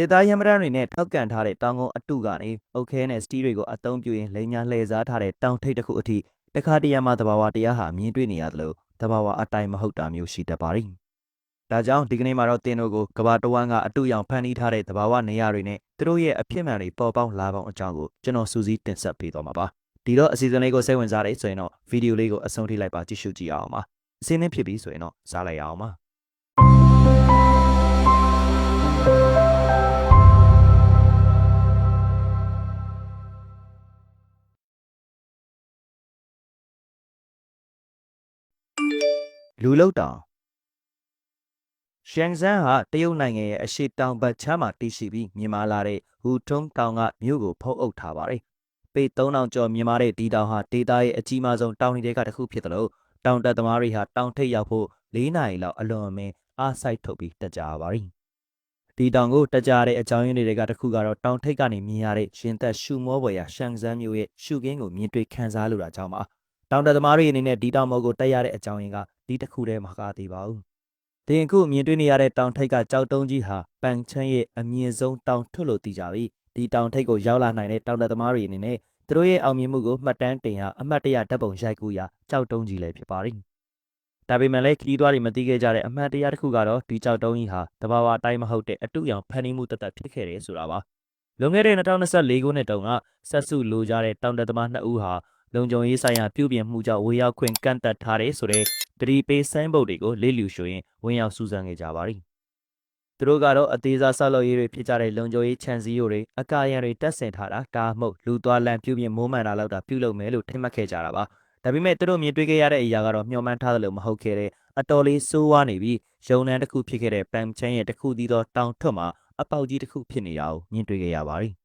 ဒေသရမရန်တွေနဲ့ထောက်ကန်ထားတဲ့တောင်ကုန်းအတုကနေအုတ်ခဲနဲ့စတီးတွေကိုအသုံးပြုရင်လိန်ညာလှည့်စားထားတဲ့တောင်ထိပ်တစ်ခုအထိတခါတရံမှာသဘာဝတရားဟာမြင်တွေ့နေရသလိုသဘာဝအတိုင်းမဟုတ်တာမျိုးရှိတတ်ပါသည်။ဒါကြောင့်ဒီကနေ့မှာတော့တင်တို့ကိုကဘာတဝမ်းကအတုရောင်ဖန်တီးထားတဲ့သဘာဝနေရာတွေနဲ့သူတို့ရဲ့အဖြစ်မှန်တွေပေါ်ပေါက်လာပေါင်းအကြောင်းကိုကျွန်တော်စူးစီးတင်ဆက်ပေးသွားမှာပါ။ဒီတော့အစီအစဉ်လေးကိုစိတ်ဝင်စားတယ်ဆိုရင်တော့ဗီဒီယိုလေးကိုအဆုံးထိလိုက်ပါကြည့်ရှုကြည့်အောင်ပါ။အစင်းနဲ့ဖြစ်ပြီးဆိုရင်တော့စားလိုက်ရအောင်ပါ။ လူလုတ်တောင်ရှန်ဇန်ဟာတရုတ်နိုင်ငံရဲ့အရှေ့တောင်ဘက်ခြမ်းမှာတည်ရှိပြီးမြင်မာလာတဲ့ဟူထုံတောင်ကမြို့ကိုဖုံးအုပ်ထားပါတယ်။ပေ3000ကျော်မြင်မာတဲ့ဒီတောင်ဟာဒေသရဲ့အကြီးမားဆုံးတောင်တွေကတစ်ခုဖြစ်တယ်လို့တောင်တက်သမားတွေဟာတောင်ထိပ်ရောက်ဖို့၄နာရီလောက်အလွန်အမင်းအားစိုက်ထုတ်ပြီးတက်ကြရပါတယ်။ဒီတောင်ကိုတက်ကြရတဲ့အကြောင်းရင်းတွေကတစ်ခုကတော့တောင်ထိပ်ကနေမြင်ရတဲ့ရှင်သက်ရှုမောပေါ်ရာရှန်ဇန်မြို့ရဲ့ရှုခင်းကိုမြင်တွေ့ခံစားလိုတာကြောင့်ပါ။တောင်တက်သမားတွေအနေနဲ့ဒီတောင်မော်ကိုတက်ရတဲ့အကြောင်းရင်းက ဒီတစ်ခုတည်းမကသေးပါဘူး။တင်အခုမြင်တွေ့နေရတဲ့တောင်ထိပ်ကကြောက်တုံးကြီးဟာပန်ချမ်းရဲ့အမြင့်ဆုံးတောင်ထွတ်လို့သိကြပြီ။ဒီတောင်ထိပ်ကိုရောက်လာနိုင်တဲ့တောင်တက်သမားတွေအနေနဲ့သူတို့ရဲ့အောင်မြင်မှုကိုမှတ်တမ်းတင်ရအမှတ်တရဓာတ်ပုံရိုက်ကူးရကြောက်တုံးကြီးလည်းဖြစ်ပါတယ်။ဒါပေမဲ့လည်းခရီးသွားတွေမသိခဲ့ကြတဲ့အမှတ်တရတစ်ခုကတော့ဒီကြောက်တုံးကြီးဟာတဘာဝအတိုင်းမဟုတ်တဲ့အတုရောင်ဖန်တီးမှုတသက်ဖြစ်ခဲ့တယ်ဆိုတာပါ။လွန်ခဲ့တဲ့2024ခုနှစ်တုန်းကဆက်စုလိုကြတဲ့တောင်တက်သမားနှစ်ဦးဟာ လုံခြုံရေးဆိုင်ရာပြုပြင်မှုကြောင့်ဝေရောက်ခွင့်ကန့်သက်ထားတယ်ဆိုတဲ့တတိပေးဆိုင်းဘုတ်တွေကိုလေးလျူရှုရင်ဝင်ရောက်စူးစမ်းခဲ့ကြပါသည်။သူတို့ကတော့အသေးစားဆောက်လုပ်ရေးတွေဖြစ်ကြတဲ့လုံခြုံရေးခြံစည်းရိုးတွေအကာအရံတွေတက်ဆင်ထားတာဒါမှမဟုတ်လူသွားလမ်းပြုပြင်မိုးမှန်တာလောက်တာပြုလုပ်မယ်လို့ထင်မှတ်ခဲ့ကြတာပါ။ဒါပေမဲ့သူတို့မြင်တွေ့ခဲ့ရတဲ့အရာကတော့မျှော်မှန်းထားသလိုမဟုတ်ခဲ့တဲ့အတော်လေးဆိုးဝါးနေပြီးရုံနှန်းတစ်ခုဖြစ်ခဲ့တဲ့ပမ်ချန်ရဲ့တစ်ခုတည်းသောတောင်ထွတ်မှာအပေါက်ကြီးတစ်ခုဖြစ်နေတာကိုမြင်တွေ့ခဲ့ရပါသည်။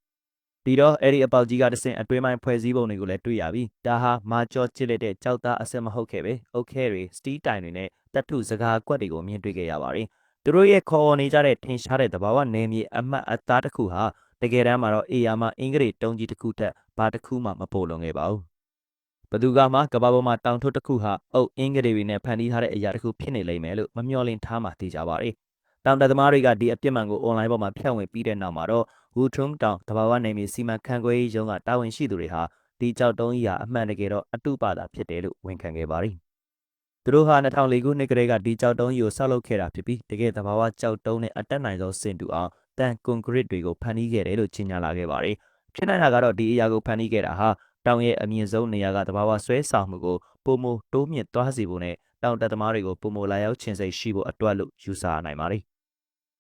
ပြီးတော့အဲ့ဒီအပေါက်ကြီးကတဆင့်အတွင်းပိုင်းဖွဲ့စည်းပုံတွေကိုလည်းတွေ့ရပြီးဒါဟာမာကျော်ချစ်လက်တဲ့ကြောက်သားအစစ်မဟုတ်ခဲ့ပဲအုတ်ခဲတွေစတီးတိုင်တွေနဲ့တပ်ထုစကားကွက်တွေကိုမြင်တွေ့ခဲ့ရပါတယ်။သူတို့ရဲ့ခေါ်ဝေါ်နေကြတဲ့ထင်ရှားတဲ့သဘာဝနယ်မြေအမတ်အသားတစ်ခုဟာတကယ်တမ်းမှာတော့အေယာမအင်္ဂရိတုံးကြီးတစ်ခုထက်ဘာတစ်ခုမှမပိုလွန်ခဲ့ပါဘူး။ဘသူကမှကဘာပေါ်မှာတောင်ထွတ်တစ်ခုဟာအုတ်အင်္ဂရိတွေနဲ့ဖန်တီးထားတဲ့အရာတစ်ခုဖြစ်နေလိမ့်မယ်လို့မမျှော်လင့်ထားမှသိကြပါတယ်။ တောင်တက်သမားတွေကဒီအပြစ်မှန်ကိုအွန်လိုင်းပေါ်မှာဖြန့်ဝေပြီးတဲ့နောက်မှာတော့ဝူထုံတောင်တဘာဝနယ်မြေစီမံခန့်ခွဲရေးရုံးကတာဝန်ရှိသူတွေဟာဒီကြောက်တုံးကြီးဟာအမှန်တကယ်တော့အတုပါတာဖြစ်တယ်လို့ဝန်ခံခဲ့ပါတယ်။သူတို့ဟာ2004ခုနှစ်ကတည်းကဒီကြောက်တုံးကြီးကိုဆောက်လုပ်ခဲ့တာဖြစ်ပြီးတကယ်တဘာဝကြောက်တုံးနဲ့အတက်နိုင်ဆုံးစင်တူအောင်တန်ကွန်ကရစ်တွေကိုဖန်တီးခဲ့တယ်လို့ကြေညာလာခဲ့ပါတယ်။ဖြစ်နိုင်တာကတော့ဒီအရာကိုဖန်တီးခဲ့တာဟာတောင်ရဲ့အမြင့်ဆုံးနေရာကတဘာဝဆွဲဆောင်မှုကိုပုံမတိုးမြင့်သွားစေဖို့နဲ့တောင်တက်သမားတွေကိုပုံမလာရောက်ခြင်းစိတ်ရှိဖို့အတွက်လို့ယူဆနိုင်ပါတယ်။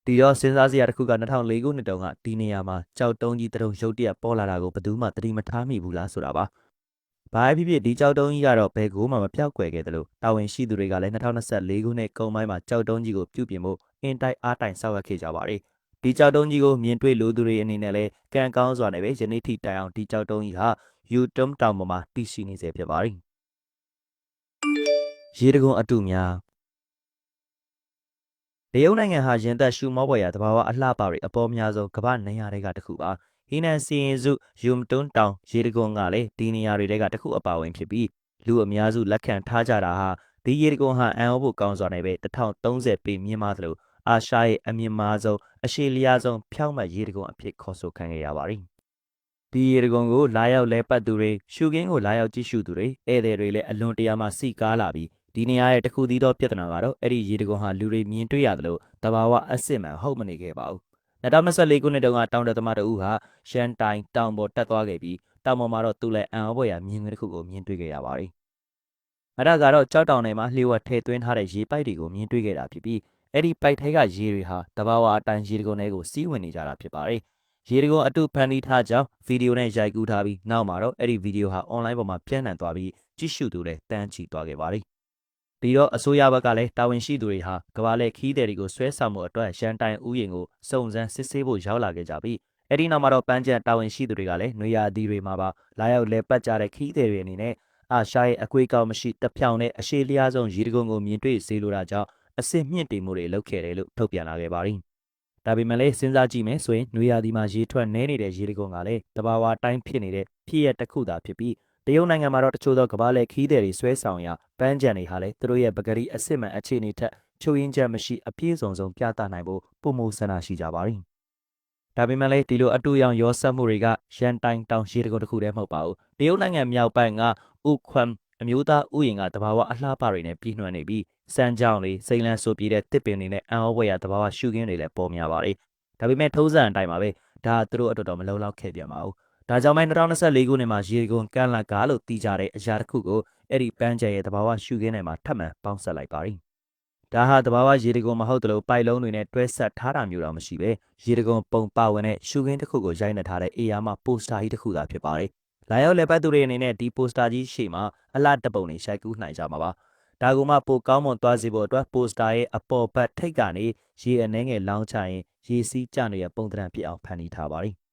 ဒီတော့စဉ်းစားစရာတစ်ခုက2004ခုနှစ်တုန်းကဒီနေရာမှာကြောက်တုံးကြီးတရုံရုတ်တရက်ပေါ်လာတာကိုဘယ်သူမှသတိမထားမိဘူးလားဆိုတာပါ။ဘာဖြစ်ဖြစ်ဒီကြောက်တုံးကြီးကတော့ဘယ်ကိုမှမပြောက်ကွယ်ခဲ့တယ်လို့တာဝန်ရှိသူတွေကလည်း2024ခုနှစ်ကုန်ပိုင်းမှာကြောက်တုံးကြီးကိုပြုပြင်ဖို့အင်တိုက်အားတိုင်ဆောက်ရွက်ခဲ့ကြပါတယ်။ဒီကြောက်တုံးကြီးကိုမြင်တွေ့လို့သူတွေအနေနဲ့လည်းကံကောင်းစွာနဲ့ပဲယနေ့ထိတိုင်အောင်ဒီကြောက်တုံးကြီးဟာယူတွမ်တောင်ပေါ်မှာတည်ရှိနေစေဖြစ်ပါတယ်။ရေတကုံအတုများ တရုတ်နိုင်ငံဟာရင်သက်ရှုမောပေါ်ရာတဘာဝအလှပတွေအပေါ်များဆုံးကမ္ဘာနေရာတွေကတစ်ခုပါဟီနန်စီရင်စုယူမ်တွန်းတောင်ရေတကုံကလည်းဒီနေရာတွေကတစ်ခုအပါဝင်ဖြစ်ပြီးလူအများစုလက်ခံထားကြတာဟာဒီရေတကုံဟာအန်အောဖို့ကောင်းစွာနဲ့ပဲ1030ပေမြင့်မားသလိုအာရှရဲ့အမြင့်မားဆုံးအရှေ့လျားဆုံးဖြောင့်မတ်ရေတကုံအဖြစ်ခေါ်ဆိုခံခဲ့ရပါတယ်ဒီရေတကုံကိုလာရောက်လဲပတ်သူတွေရှုခင်းကိုလာရောက်ကြည့်ရှုသူတွေဧည့်သည်တွေလည်းအလွန်တရာမှစိကားလာပြီး ဒီနေရာရဲ့တစ်ခုတည်းသောပြဿနာကတော့အဲ့ဒီရေတကုံဟာလူတွေမြင်တွေ့ရတယ်လို့တဘာဝအစစ်မှန်ဟုတ်မနေခဲ့ပါဘူး2024ခုနှစ်တုန်းကတောင်တသမားတဦးဟာရှန်တိုင်တောင်ပေါ်တက်သွားခဲ့ပြီးတောင်ပေါ်မှာတော့သူလည်းအံ့ဩဖွယ်ရာမြင်ကွင်းတစ်ခုကိုမြင်တွေ့ခဲ့ရပါတယ်အဲ့ဒါကတော့ကြောက်တောင်ထဲမှာလျှို့ဝှက်ထည့်သွင်းထားတဲ့ရေပိုက်တွေကိုမြင်တွေ့ခဲ့တာဖြစ်ပြီးအဲ့ဒီပိုက်ထဲကရေတွေဟာတဘာဝအတိုင်းရေတကုံတွေကိုစီးဝင်နေကြတာဖြစ်ပါတယ်ရေတကုံအတုဖန်တီးထားကြောင်းဗီဒီယိုနဲ့ရိုက်ကူးထားပြီးနောက်မှာတော့အဲ့ဒီဗီဒီယိုဟာအွန်လိုင်းပေါ်မှာပြန့်နှံ့သွားပြီးကြည့်ရှုသူတွေတန်းချီသွားခဲ့ပါတယ် ဒီတော့အစိုးရဘက်ကလည်းတာဝန်ရှိသူတွေဟာကဘာလဲခီးတယ်တွေကိုဆွဲဆောင်မှုအတွက်ရန်တိုင်ဥယျာဉ်ကိုစုံစမ်းစစ်ဆေးဖို့ရောက်လာခဲ့ကြပြီးအဲ့ဒီနောက်မှာတော့ပန်းချံတာဝန်ရှိသူတွေကလည်းနွေရာသီတွေမှာပါလာရောက်လဲပတ်ကြတဲ့ခီးတယ်တွေအနေနဲ့အာရှာရဲ့အကွေးကောင်းမရှိတပြောင်နဲ့အရှိလျားဆုံးရေတကုံကိုမြင်တွေ့စေလိုတာကြောင့်အစစ်မြင့်တင်မှုတွေလုပ်ခဲ့တယ်လို့ထုတ်ပြန်လာခဲ့ပါတယ်။ဒါပေမဲ့လည်းစဉ်းစားကြည့်မယ်ဆိုရင်နွေရာသီမှာရေထွက်နှဲနေတဲ့ရေတကုံကလည်းတဘာဝတိုင်းဖြစ်နေတဲ့ဖြစ်ရတစ်ခုသာဖြစ်ပြီး တရုတ်နိုင်ငံမှာတော့တချို့သောကမ္ဘာလဲခီးတယ်တွေဆွဲဆောင်ရာပန်းချံတွေဟာလည်းသူတို့ရဲ့ပဂရီအစစ်မှန်အခြေအနေထက်ချိုးရင်းချက်မရှိအပြည့်စုံဆုံးပြသနိုင်ဖို့ပုံမဆန္ဒရှိကြပါသည်ဒါပေမဲ့လည်းဒီလိုအတူရောင်ရောဆက်မှုတွေကရန်တိုင်တောင်ရေတကုတ်တစ်ခုတည်းမဟုတ်ပါဘူးတရုတ်နိုင်ငံမြောက်ပိုင်းကဥခွမ်အမျိုးသားဥယျာဉ်ကတဘာဝအလှပတွေနဲ့ပြည်နှံ့နေပြီးစမ်းကြောင်လေးစိန်လန်းဆိုပြေးတဲ့တစ်ပင်တွေနဲ့အံဩဝဲရတဘာဝရှုခင်းတွေလည်းပေါ်များပါတယ်ဒါပေမဲ့ထုံးစံအတိုင်းပါပဲဒါကသူတို့အတွက်တော့မလုံလောက်ခဲ့ပြန်ပါဘူး ဒါကြောင့်မဲ2024ခုနှစ်မှာရေကွန်ကန်လာကာလို့တီးကြတဲ့အရာတစ်ခုကိုအဲ့ဒီပန်းကျဲရဲ့တဘာဝရှုခင်းထဲမှာထပ်မံပေါင်းဆက်လိုက်ပါတယ်ဒါဟာတဘာဝရေတကုံမဟုတ်တလို့ပိုက်လုံးတွေနဲ့တွဲဆက်ထားတာမျိုးတော့မရှိပဲရေတကုံပုံပါဝင်တဲ့ရှုခင်းတစ်ခုကိုရိုက်နှက်ထားတဲ့အေယာမပိုစတာကြီးတစ်ခုသာဖြစ်ပါတယ်။လာရောက်လက်ပတ်သူတွေအနေနဲ့ဒီပိုစတာကြီးရှေ့မှာအလှတပုံတွေရိုက်ကူးနိုင်ကြမှာပါ။ဒါကမှပိုကောင်းမွန်သွားစေဖို့အတွက်ပိုစတာရဲ့အပေါ်ဘက်ထိပ်ကနေရေအနှဲငယ်လောင်းချရင်ရေစီးကျနေတဲ့ပုံသဏ္ဍာန်ဖြစ်အောင်ဖန်တီးထားပါတယ်။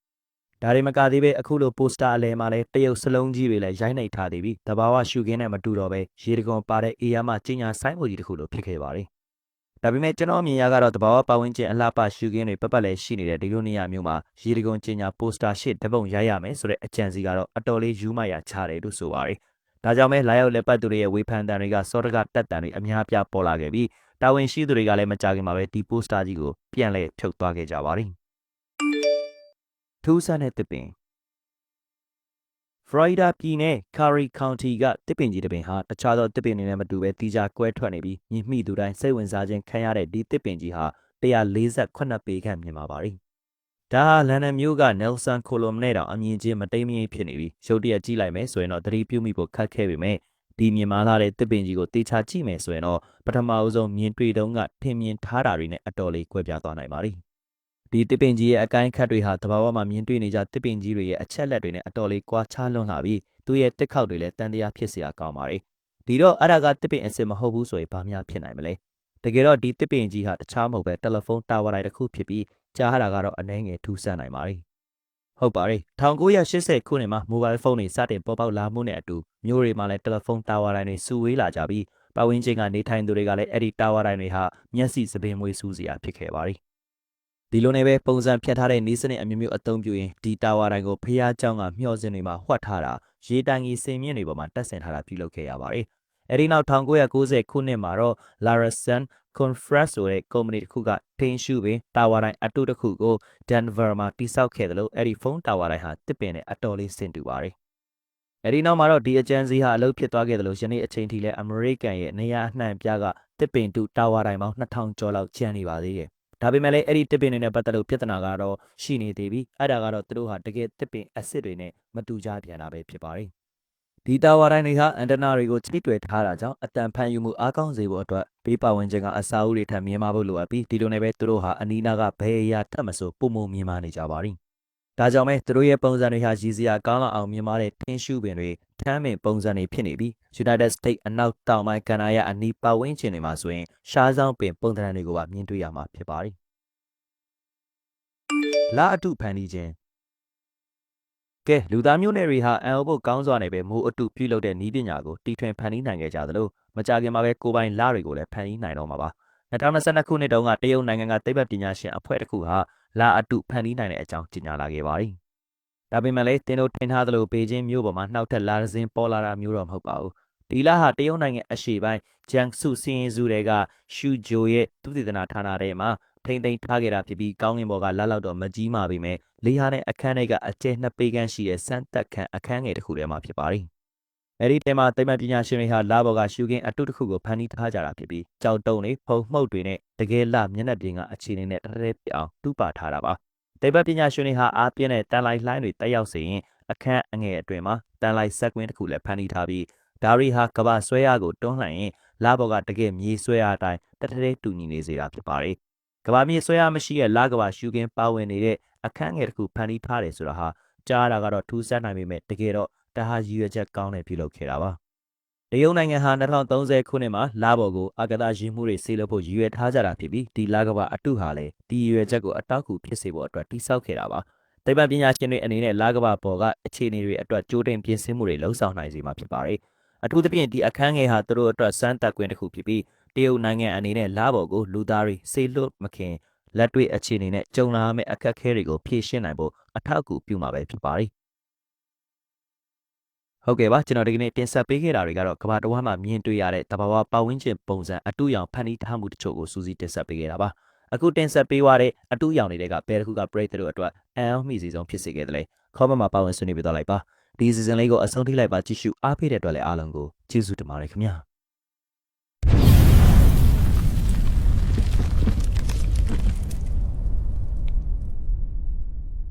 ဒါတွေမကသေးပဲအခုလိုပိုစတာအလဲမှာလဲတရုတ်စလုံးကြီးတွေလည်းရိုက်နှိပ်ထားသေးပြီးတဘာဝရှုခင်းနဲ့မတူတော့ပဲရေတကုံပါတဲ့အေယာမကျညာဆိုင်မိုကြီးတစ်ခုလိုဖြစ်ခဲ့ပါတယ်။ဒါပေမဲ့ကျွန်တော်အမြင်ရကတော့တဘာဝပတ်ဝန်းကျင်အလှပရှုခင်းတွေပတ်ပတ်လဲရှိနေတဲ့ဒီလိုနေရာမျိုးမှာရေတကုံကျညာပိုစတာရှစ်ဓပုံရိုက်ရမယ်ဆိုတဲ့အကြံစီကတော့အတော်လေးယူမရချတယ်လို့ဆိုပါတယ်။ဒါကြောင့်ပဲလာရောက်လက်ပတ်သူတွေရဲ့ဝေဖန်တန်တွေကစောတကတက်တန်တွေအများပြပေါ်လာခဲ့ပြီးတာဝန်ရှိသူတွေကလည်းမကြခင်မှာပဲဒီပိုစတာကြီးကိုပြန်လဲဖြုတ်သွားခဲ့ကြပါတယ်။ ထူးဆန်းတဲ့တစ်ပင်ဖရိုက်ဒါပြည်နယ်ကာရီကောင်တီကတစ်ပင်ကြီးတစ်ပင်ဟာတခြားသောတစ်ပင်တွေနဲ့မတူဘဲတီးခြားကွဲထွက်နေပြီးမြင့်မိသူတိုင်းစိတ်ဝင်စားခြင်းခံရတဲ့ဒီတစ်ပင်ကြီးဟာ148ပေခန့်မြင့်ပါပါတယ်။ဒါဟာလန်ဒန်မြို့ကနယ်ဆန်ကိုလိုမနဲ့တောင်အမြင်ချင်းမတိမ်မရင်ဖြစ်နေပြီးရုတ်တရက်ကြည့်လိုက်မယ်ဆိုရင်တော့သတိပြုမိဖို့ခက်ခဲပေမဲ့ဒီမြင်မာလာတဲ့တစ်ပင်ကြီးကိုတေချာကြည့်မယ်ဆိုရင်တော့ပထမအဦးဆုံးမြင်တွေ့တုန်းကထင်မြင်ထားတာတွေနဲ့အတော်လေးကွဲပြားသွားနိုင်ပါတယ်။ ဒီတစ်ပင်ကြီးရဲ့အကိုင်းခတ်တွေဟာတဘာဝမှာမြင်တွေ့နေကြတစ်ပင်ကြီးတွေရဲ့အချက်လက်တွေနဲ့အတော်လေးကွာခြားလွန်းလာပြီးသူ့ရဲ့တက်ခောက်တွေလည်းတန်တရားဖြစ်စရာကောင်းပါတယ်။ဒီတော့အဲ့ဒါကတစ်ပင်အစ်စ်မဟုတ်ဘူးဆိုရင်ဘာများဖြစ်နိုင်မလဲ။တကယ်တော့ဒီတစ်ပင်ကြီးဟာတခြားမဟုတ်ပဲတယ်လီဖုန်းတာဝါတိုင်းတစ်ခုဖြစ်ပြီးကြားရတာကတော့အနှဲငယ်ထူးဆန်းနိုင်ပါတယ်။ဟုတ်ပါတယ်1980ခုနှစ်မှာမိုဘိုင်းဖုန်းတွေစတင်ပေါ်ပေါက်လာမှုနဲ့အတူမြို့တွေမှာလည်းတယ်လီဖုန်းတာဝါတိုင်းတွေစုဝေးလာကြပြီးပတ်ဝန်းကျင်ကနေထိုင်သူတွေကလည်းအဲ့ဒီတာဝါတိုင်းတွေဟာမျက်စိစပင်မွေးစူးစရာဖြစ်ခဲ့ပါတယ်။ ဒီလိုနဲ့ပဲပုံစံဖြတ်ထားတဲ့နီးစနစ်အမျိုးမျိုးအသုံးပြုရင်ဒီတာဝါတိုင်းကိုဖျားเจ้าကမျှော်စင်တွေမှာဝှက်ထားတာရေတိုင်ကြီးစင်မြင့်တွေပေါ်မှာတက်ဆင်ထားတာပြုလုပ်ခဲ့ရပါတယ်။အဲဒီနောက်1990ခုနှစ်မှာတော့ Larsen Conference ဆိုတဲ့ကုမ္ပဏီတစ်ခုကထင်းရှုပင်တာဝါတိုင်းအတုတစ်ခုကို Denver မှာတိစောက်ခဲ့တယ်လို့အဲဒီဖုန်းတာဝါတိုင်းဟာတစ်ပင်နဲ့အတော်လေးဆင်တူပါတယ်။အဲဒီနောက်မှာတော့ဒီအကြံစီဟာအလုပ်ဖြစ်သွားခဲ့တယ်လို့ယနေ့အချိန်ထိလည်းအမေရိကန်ရဲ့နေရာအနှံ့ပြားကတစ်ပင်တူတာဝါတိုင်းပေါင်း2000ကျော်လောက်ကျန်နေပါသေးတယ်။ ဒါပေမဲ့လည်းအဲ့ဒီတစ်ပင်တွေနဲ့ပတ်သက်လို့ပြဿနာကတော့ရှိနေသေးပြီအဲ့ဒါကတော့သူတို့ဟာတကယ်တစ်ပင်အဆစ်တွေနဲ့မတူကြပြန်တာပဲဖြစ်ပါတယ်ဒီတာဝါတိုင်းတွေဟာအန်တနာတွေကိုချိတ်တွယ်ထားတာကြောင့်အတန်ဖန်ယူမှုအားကောင်းစေဖို့အတွက်ပေးပါဝင်ခြင်းကအစာအုပ်တွေထပ်မြင်မာဖို့လိုအပ်ပြီးဒီလိုနဲ့ပဲသူတို့ဟာအနီးနားကဘယ်အရာထပ်မဆိုပုံမှုမြင်မာနေကြပါသည် ဒါကြောင့်ပဲသူတို့ရဲ့ပုံစံတွေဟာရည်စရာကောင်းလောက်အောင်မြင်မာတဲ့တင်းရှုပင်တွေထမ်းပင်ပုံစံတွေဖြစ်နေပြီး United States အနောက်တောင်ပိုင်းကန်နာရဲ့အနီးပတ်ဝန်းကျင်တွေမှာဆိုရင်ရှားဆောင်ပင်ပုံသဏ္ဍာန်တွေကိုပါမြင်တွေ့ရမှာဖြစ်ပါတယ်။လာအတုဖန်တီးခြင်းကဲလူသားမျိုးနွယ်တွေဟာအန်အိုဘုတ်ကောင်းစွာနဲ့ပဲမိုးအတုပြုလုပ်တဲ့ဤပညာကိုတီထွင်ဖန်တီးနိုင်ခဲ့ကြသလိုမကြခင်မှာပဲကိုပိုင်လာတွေကိုလည်းဖန်တီးနိုင်တော့မှာပါ2022ခုနှစ်တုန်းကတရုတ်နိုင်ငံကသိပ္ပံပညာရှင်အဖွဲ့တစ်ခုဟာ လာအတုဖန်တီးနိုင်တဲ့အကြောင်းကြေညာလာခဲ့ပါတယ်ဒါပေမဲ့လည်းတင်တို့ထင်ထားသလိုပေကျင်းမြို့ပေါ်မှာနှောက်ထက်လာရစင်းပေါ်လာတာမျိုးတော့မဟုတ်ပါဘူးဒီလဟာတရုတ်နိုင်ငံအရှေ့ပိုင်းဂျန်ဆုစီရင်စုတွေကရှူဂျိုရဲ့သုတေသနဌာနထဲမှာထိမ့်သိမ်းထားခဲ့တာဖြစ်ပြီးကောင်းကင်ဘော်ကလက်လောက်တော့မကြီးမာပေမဲ့လေဟာနဲ့အခန်းထဲကအကျဲနှစ်ပေခန့်ရှိတဲ့စမ်းသက်ခန့်အခန်းငယ်တစ်ခုထဲမှာဖြစ်ပါတယ်။ အဲဒီတဲမှာသိပ္ပံပညာရှင်တွေဟာလာဘော်ကရှူကင်းအတုတစ်ခုကိုဖန်တီးထားကြတာဖြစ်ပြီးကြောက်တုံးတွေဖုံမှုတ်တွေနဲ့တကယ်လမျက်နှာပြင်ကအခြေအနေနဲ့တရဲပြအောင်တူပါထားတာပါ။သိပ္ပံပညာရှင်တွေဟာအားပြင်းတဲ့တန်လိုက်လှိုင်းတွေတက်ရောက်စေရင်အခန်းအငယ်အတွင်မှာတန်လိုက်ဆက်ကွင်းတစ်ခုလည်းဖန်တီးထားပြီးဒါရီဟာကဘာဆွဲရကိုတွန်းလှန်ရင်လာဘော်ကတကယ်မြေဆွဲရအတိုင်းတထထဲတူညီနေစေတာဖြစ်ပါတယ်။ကဘာမြေဆွဲအားမရှိတဲ့လကဘာရှူကင်းပါဝင်နေတဲ့အခန်းငယ်တစ်ခုဖန်တီးထားတယ်ဆိုတာဟာကြားတာကတော့ထူးဆန်းနိုင်ပေမဲ့တကယ်တော့ တဟာရည်ရွယ်ချက်ကောင်းတဲ့ပြုလုပ်ခဲ့တာပါတရုတ်နိုင်ငံဟာ2030ခုနှစ်မှာလာဘော်ကိုအာကာသရင်းမှုတွေဆေးလုပ်ဖို့ရည်ရွယ်ထားကြတာဖြစ်ပြီးဒီလကဘာအတုဟာလည်းဒီရည်ရွယ်ချက်ကိုအတောက်ကူဖြစ်စေဖို့အတွက်တိစောက်ခဲ့တာပါသိပ္ပံပညာရှင်တွေအနေနဲ့လာကဘာပေါ်ကအခြေအနေတွေအတွက်ကြိုးတင်ပြင်ဆင်မှုတွေလှုံ့ဆော်နိုင်စေမှာဖြစ်ပါတယ်အထူးသဖြင့်ဒီအခန်းငယ်ဟာသူတို့အတွက်စမ်းသပ်ခွင့်တစ်ခုဖြစ်ပြီးတရုတ်နိုင်ငံအနေနဲ့လာဘော်ကိုလူသားတွေစေလွတ်မခင်လက်တွေ့အခြေအနေနဲ့ကြုံလာမယ့်အခက်အခဲတွေကိုဖြေရှင်းနိုင်ဖို့အထောက်အကူပြုမှာပဲဖြစ်ပါတယ်။ ဟုတ်ကဲ့ပါကျွန်တော်ဒီကနေ့တင်ဆက်ပေးခဲ့တာတွေကတော့ကမ္ဘာတစ်ဝန်းမှာမြင်တွေ့ရတဲ့တဘာဝပတ်ဝန်းကျင်ပုံစံအတူရောင်ဖန်တီးထားမှုတချို့ကိုစူးစီးတင်ဆက်ပေးခဲ့တာပါအခုတင်ဆက်ပေးသွားတဲ့အတူရောင်တွေကဘယ်တစ်ခုကပရိသတ်တို့အတွက်အံ့အားမိစီဆုံးဖြစ်စေခဲ့တယ်လဲ comment မှာပါဝင်ဆွေးနွေးပေးသွားလိုက်ပါဒီ season လေးကိုအဆုံးထိလိုက်ပါကြည့်ရှုအားပေးတဲ့အတွက်လည်းအားလုံးကိုကျေးဇူးတင်ပါတယ်ခင်ဗျာ